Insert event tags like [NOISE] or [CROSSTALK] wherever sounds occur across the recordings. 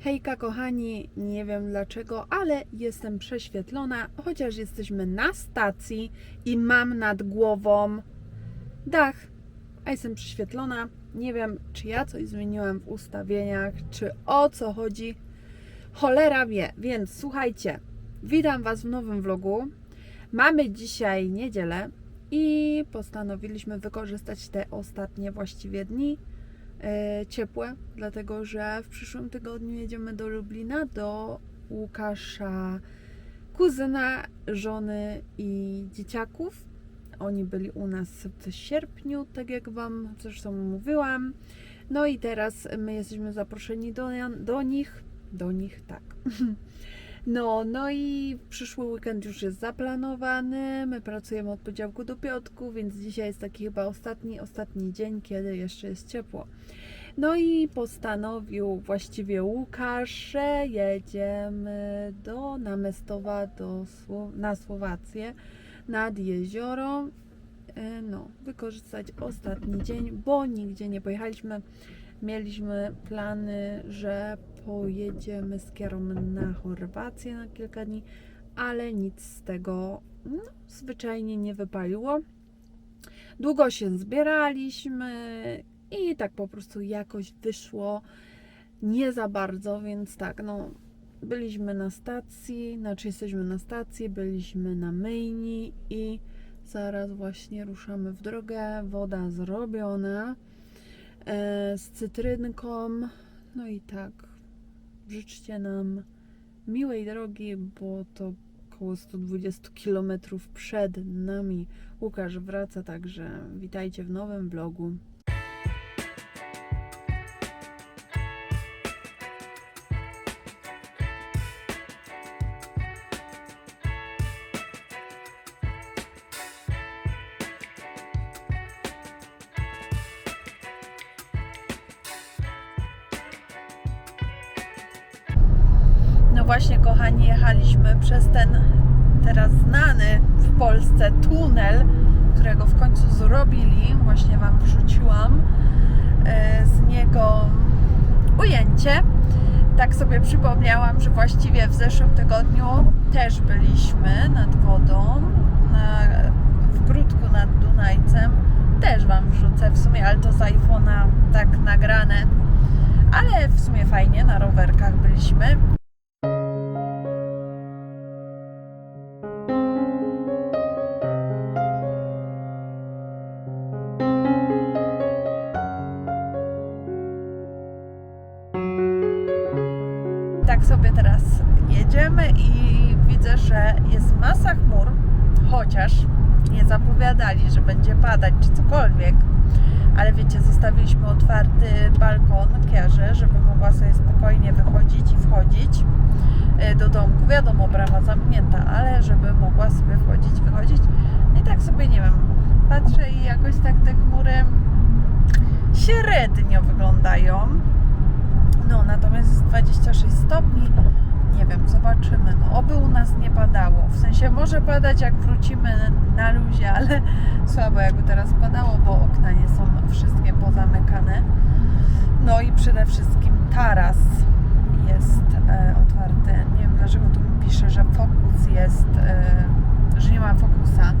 Hejka kochani, nie wiem dlaczego, ale jestem prześwietlona, chociaż jesteśmy na stacji i mam nad głową dach, a jestem prześwietlona. Nie wiem, czy ja coś zmieniłam w ustawieniach, czy o co chodzi. Cholera wie, więc słuchajcie, witam Was w nowym vlogu. Mamy dzisiaj niedzielę i postanowiliśmy wykorzystać te ostatnie właściwie dni ciepłe, dlatego że w przyszłym tygodniu jedziemy do Lublina, do Łukasza, kuzyna, żony i dzieciaków. Oni byli u nas w sierpniu, tak jak Wam zresztą mówiłam. No i teraz my jesteśmy zaproszeni do, do nich. Do nich, tak. [LAUGHS] No, no i przyszły weekend już jest zaplanowany. My pracujemy od poniedziałku do piątku, więc dzisiaj jest taki chyba ostatni, ostatni dzień, kiedy jeszcze jest ciepło. No i postanowił właściwie Łukasz, że jedziemy do Namestowa, do, na Słowację, nad jezioro. E, No, wykorzystać ostatni dzień, bo nigdzie nie pojechaliśmy. Mieliśmy plany, że pojedziemy z Kierą na Chorwację na kilka dni, ale nic z tego no, zwyczajnie nie wypaliło. Długo się zbieraliśmy i tak po prostu jakoś wyszło nie za bardzo, więc tak, no byliśmy na stacji, znaczy jesteśmy na stacji, byliśmy na myjni i zaraz właśnie ruszamy w drogę. Woda zrobiona e, z cytrynką. No i tak, życzcie nam miłej drogi, bo to około 120 km przed nami. Łukasz wraca, także witajcie w nowym vlogu. No właśnie, kochani, jechaliśmy przez ten teraz znany w Polsce tunel, którego w końcu zrobili. Właśnie Wam wrzuciłam e, z niego ujęcie. Tak sobie przypomniałam, że właściwie w zeszłym tygodniu też byliśmy nad wodą, na, w Grudku nad Dunajcem. Też Wam wrzucę w sumie, ale to z iPhone'a tak nagrane. Ale w sumie fajnie, na rowerkach byliśmy. Nie zapowiadali, że będzie padać czy cokolwiek. Ale wiecie, zostawiliśmy otwarty balkon Kierze, żeby mogła sobie spokojnie wychodzić i wchodzić e, do domku. Wiadomo, brama zamknięta, ale żeby mogła sobie wchodzić, wychodzić. No i tak sobie, nie wiem, patrzę i jakoś tak te chmury średnio wyglądają. No, natomiast jest 26 stopni. Nie wiem, zobaczymy. No, oby u nas nie padało. W sensie może padać jak wrócimy na luzie, ale [LAUGHS] słabo jakby teraz padało, bo okna nie są wszystkie pozamykane. No i przede wszystkim taras jest e, otwarty. Nie wiem dlaczego tu mi pisze, że fokus jest, e, że nie ma fokusa.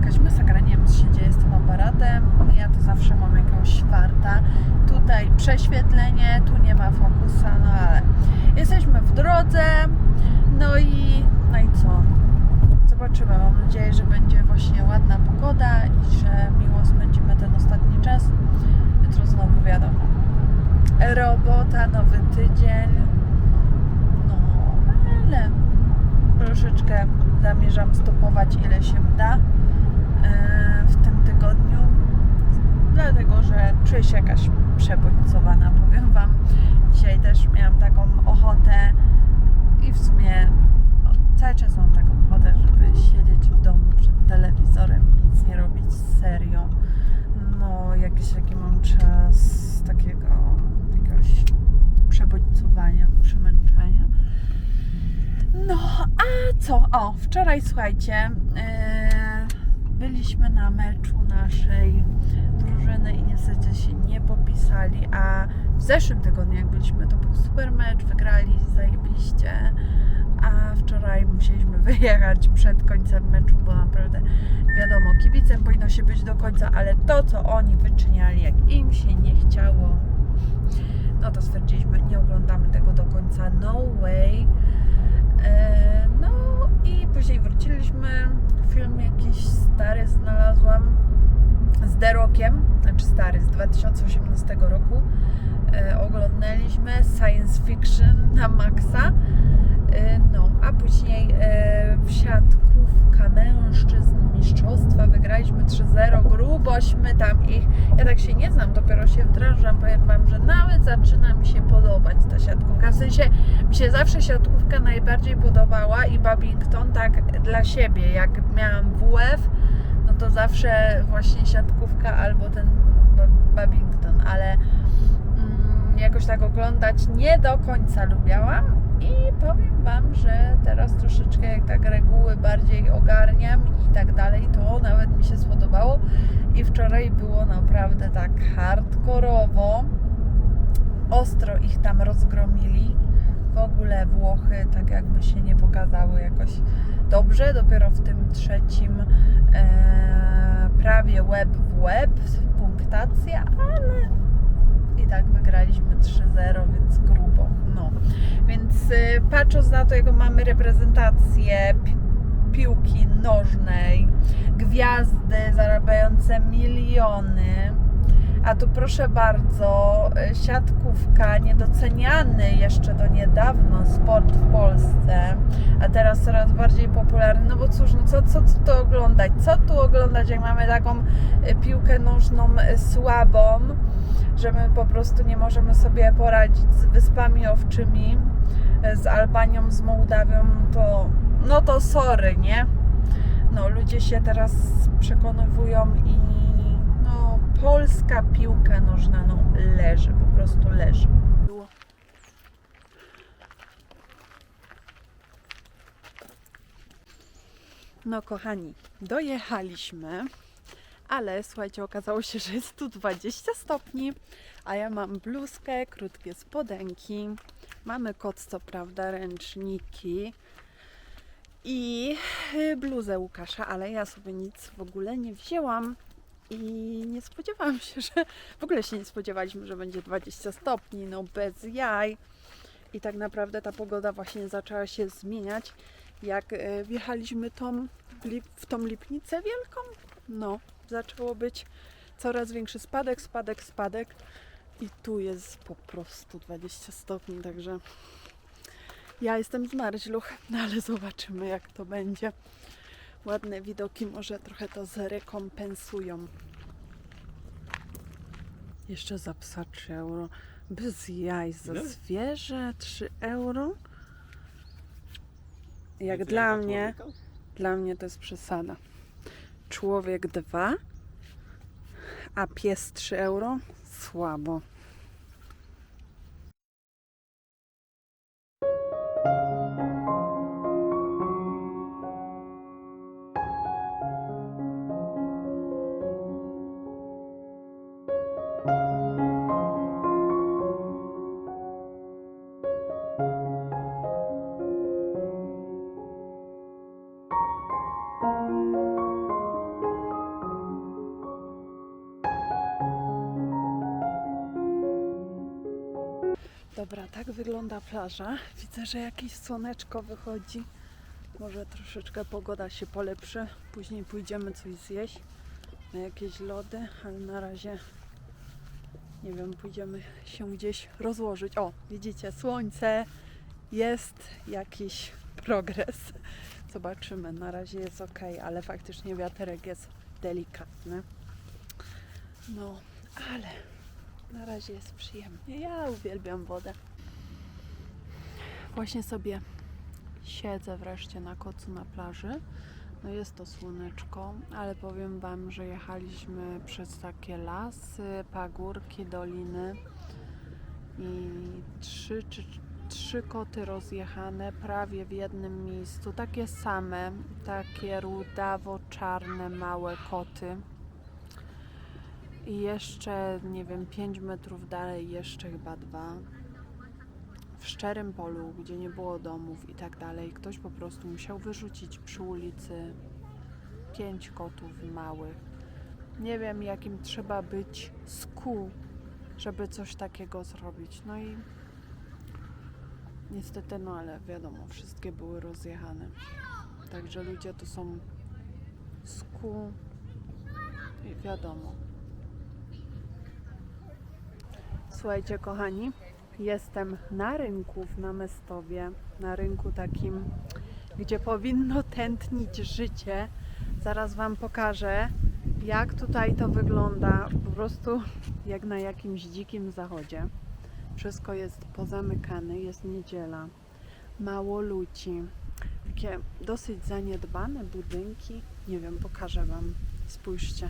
Jakaś masakra, nie wiem co się dzieje z tym aparatem. Ja to zawsze mam jakiegoś farta. Tutaj prześwietlenie, tu nie ma fokusa, no ale jesteśmy w drodze. No i, no i co? Zobaczymy. Mam nadzieję, że będzie właśnie ładna pogoda i że miło spędzimy ten ostatni czas. Jutro znowu wiadomo. Robota, nowy tydzień. No, ale troszeczkę zamierzam stopować ile się da e, w tym tygodniu. Dlatego, że czuję się jakaś przebodźcowana, powiem Wam. Dzisiaj też miałam taką ochotę i w sumie czas mam taką ochotę, żeby siedzieć w domu przed telewizorem i nic nie robić serio. No, jakiś taki mam czas takiego jakiegoś przebodźcowania, przemęczenia. No, a co? O, wczoraj słuchajcie, yy, byliśmy na meczu naszej drużyny i niestety się nie popisali, a w zeszłym tygodniu jak byliśmy to był super mecz, wygrali zajebiście, a wczoraj musieliśmy [LAUGHS] wyjechać przed końcem meczu, bo naprawdę wiadomo, kibicem powinno się być do końca, ale to co oni wyczyniali, jak im się nie chciało, no to stwierdziliśmy, nie oglądamy tego do końca, no way. E, No i później wróciliśmy, film jakiś stary znalazłam z The Rockiem, znaczy stary, z 2018 roku. E, oglądaliśmy science fiction na maksa. E, no, a później e, w siatkówka mężczyzn mistrzostwa wygraliśmy 3-0, grubośmy tam ich. Ja tak się nie znam, dopiero się wdrażam. Powiem Wam, że nawet zaczyna mi się podobać ta siatkówka. W sensie mi się zawsze siatkówka najbardziej podobała i Babington tak dla siebie. Jak miałam WF, no to zawsze właśnie siatkówka albo ten Ba- Babington, ale mm, jakoś tak oglądać nie do końca lubiałam i powiem Wam, że teraz troszeczkę jak tak reguły bardziej ogarniam i tak dalej, to nawet mi się spodobało. I wczoraj było naprawdę tak hardkorowo, ostro ich tam rozgromili, w ogóle Włochy tak jakby się nie pokazały jakoś dobrze, dopiero w tym trzecim e, prawie łeb w łeb punktacja, ale i tak wygraliśmy 3-0, więc grubo. No. Więc y, patrząc na to, jaką mamy reprezentację pi- piłki nożnej, gwiazdy zarabiające miliony, a tu proszę bardzo, y, siatkówka, niedoceniany jeszcze do niedawno sport w Polsce, a teraz coraz bardziej popularny. No bo cóż, no co, co, co tu oglądać? Co tu oglądać, jak mamy taką y, piłkę nożną y, słabą, że my po prostu nie możemy sobie poradzić z Wyspami Owczymi, z Albanią, z Mołdawią, to no to sorry, nie? No ludzie się teraz przekonywują i no polska piłka nożna no leży, po prostu leży. No kochani, dojechaliśmy, ale słuchajcie, okazało się, że jest tu 20 stopni, a ja mam bluzkę, krótkie spodenki, mamy kot co prawda, ręczniki i bluzę Łukasza, ale ja sobie nic w ogóle nie wzięłam i nie spodziewałam się, że w ogóle się nie spodziewaliśmy, że będzie 20 stopni, no bez jaj. I tak naprawdę ta pogoda właśnie zaczęła się zmieniać, jak e, wjechaliśmy tą, w tą lipnicę wielką. No, zaczęło być coraz większy spadek, spadek, spadek. I tu jest po prostu 20 stopni, także ja jestem zmarzluch, no ale zobaczymy jak to będzie. Ładne widoki może trochę to zrekompensują. Jeszcze za psa 3 euro. Bez jaj, za Ile? zwierzę 3 euro. Jak Więcej dla dla mnie, człowieka? dla mnie to jest przesada. Człowiek 2, a pies 3 euro? Słabo. Dobra, tak wygląda plaża. Widzę, że jakieś słoneczko wychodzi. Może troszeczkę pogoda się polepszy. Później pójdziemy coś zjeść na jakieś lody, ale na razie nie wiem, pójdziemy się gdzieś rozłożyć. O, widzicie, słońce jest jakiś progres. Zobaczymy. Na razie jest ok, ale faktycznie wiaterek jest delikatny. No, ale na razie jest przyjemnie. Ja uwielbiam wodę. Właśnie sobie siedzę wreszcie na kocu na plaży. No jest to słoneczko, ale powiem Wam, że jechaliśmy przez takie lasy, pagórki, doliny i trzy, czy, trzy koty rozjechane prawie w jednym miejscu. Takie same, takie rudawo-czarne, małe koty. I jeszcze, nie wiem, 5 metrów dalej, jeszcze chyba dwa. W szczerym polu, gdzie nie było domów i tak dalej, ktoś po prostu musiał wyrzucić przy ulicy pięć kotów małych. Nie wiem, jakim trzeba być sku, żeby coś takiego zrobić. No i niestety, no ale wiadomo, wszystkie były rozjechane. Także ludzie to są sku i wiadomo. Słuchajcie, kochani, jestem na rynku w Namestowie, na rynku takim, gdzie powinno tętnić życie. Zaraz Wam pokażę, jak tutaj to wygląda, po prostu jak na jakimś dzikim zachodzie. Wszystko jest pozamykane, jest niedziela, mało ludzi, takie dosyć zaniedbane budynki. Nie wiem, pokażę Wam. Spójrzcie.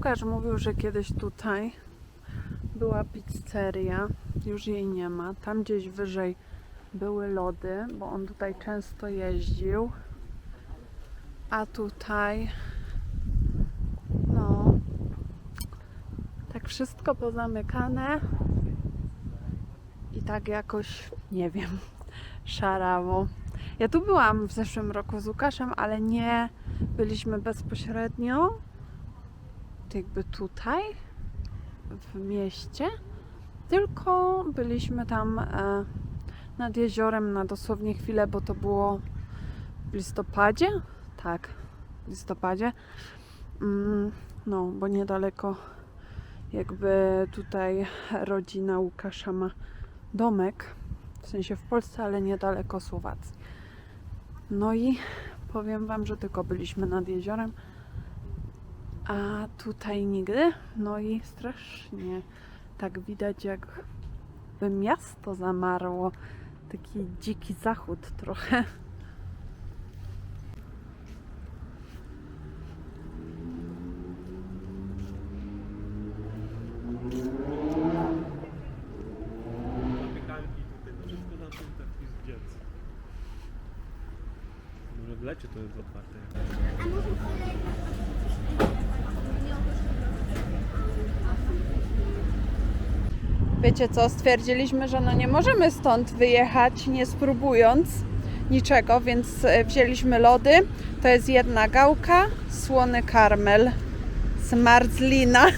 Łukasz mówił, że kiedyś tutaj była pizzeria. Już jej nie ma. Tam gdzieś wyżej były lody, bo on tutaj często jeździł. A tutaj no tak wszystko pozamykane i tak jakoś nie wiem [LAUGHS] szarawo. Ja tu byłam w zeszłym roku z Łukaszem, ale nie byliśmy bezpośrednio jakby tutaj w mieście, tylko byliśmy tam e, nad jeziorem na dosłownie chwilę, bo to było w listopadzie. Tak, w listopadzie. Mm, no, bo niedaleko jakby tutaj rodzina Łukasza ma domek, w sensie w Polsce, ale niedaleko Słowacji. No i powiem Wam, że tylko byliśmy nad jeziorem, a tutaj nigdy. No i strasznie tak widać, jakby miasto zamarło. Taki dziki zachód trochę. Zapiekanki tutaj, to wszystko na tym taki zbiec. Może w lecie to jest otwarte. Wiecie co, stwierdziliśmy, że no nie możemy stąd wyjechać nie spróbując niczego, więc e, wzięliśmy lody. To jest jedna gałka, słony karmel z marzlina. [LAUGHS]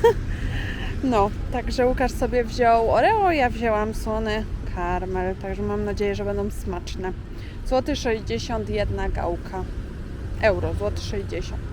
No, także Łukasz sobie wziął Oreo, ja wzięłam słony karmel, także mam nadzieję, że będą smaczne. Złoty 60 jedna gałka. Euro, złoty 60.